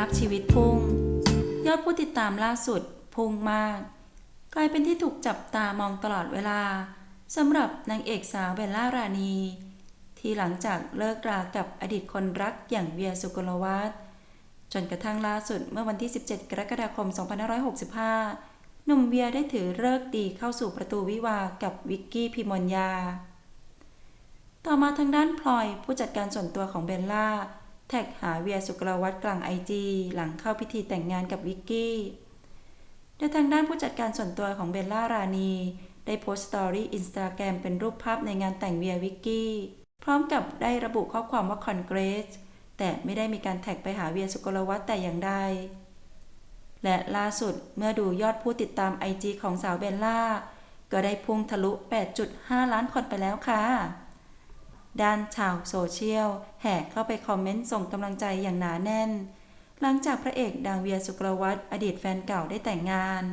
ราฟชีวิตพุ่ง ยอดผู้ติดตามล่าสุดพุ่งมาก กลายเป็นที่ถูกจับตามองตลอดเวลาสำหรับนางเอกสาวเบลล่ารานีที่หลังจากเลิกรากับอดีตคนรักอย่างเวียสุกลวัฒน์จนกระทั่งล่าสุดเมื่อวันที่ 17 กรกฎาคม 2565 หนุ่มเวียได้ถือเลิกดีเข้าสู่ประตูวิวากับวิกกี้พิมลยา ต่อมาทางด้านพลอยผู้จัดการส่วนตัวของเบลล่า แท็กหาเวียสุกลวัฒน์กลางไอจีหลังเข้าพิธีแต่งงานกับวิกกี้โดยทางด้านผู้จัดการส่วนตัวของเบลล่ารานี ได้โพสต์สตอรี่อินสตาแกรมเป็นรูปภาพในงานแต่งเวียวิกกี้ พร้อมกับได้ระบุข้อความว่าคอนเกรสแต่ไม่ได้มีการแท็กไปหาเวียสุกลวัฒน์แต่อย่างใดและล่าสุดเมื่อดูยอดผู้ติดตามไอจีของสาวเบลล่า ก็ได้พุ่งทะลุ 8.5 ล้านคนไปแล้วค่ะ ด้านชาวโซเชียล แห่เข้าไปคอมเมนต์ส่งกำลังใจอย่างหนาแน่น หลังจากพระเอกดังเวียสุกรวัตรอดีตแฟนเก่าได้แต่งงาน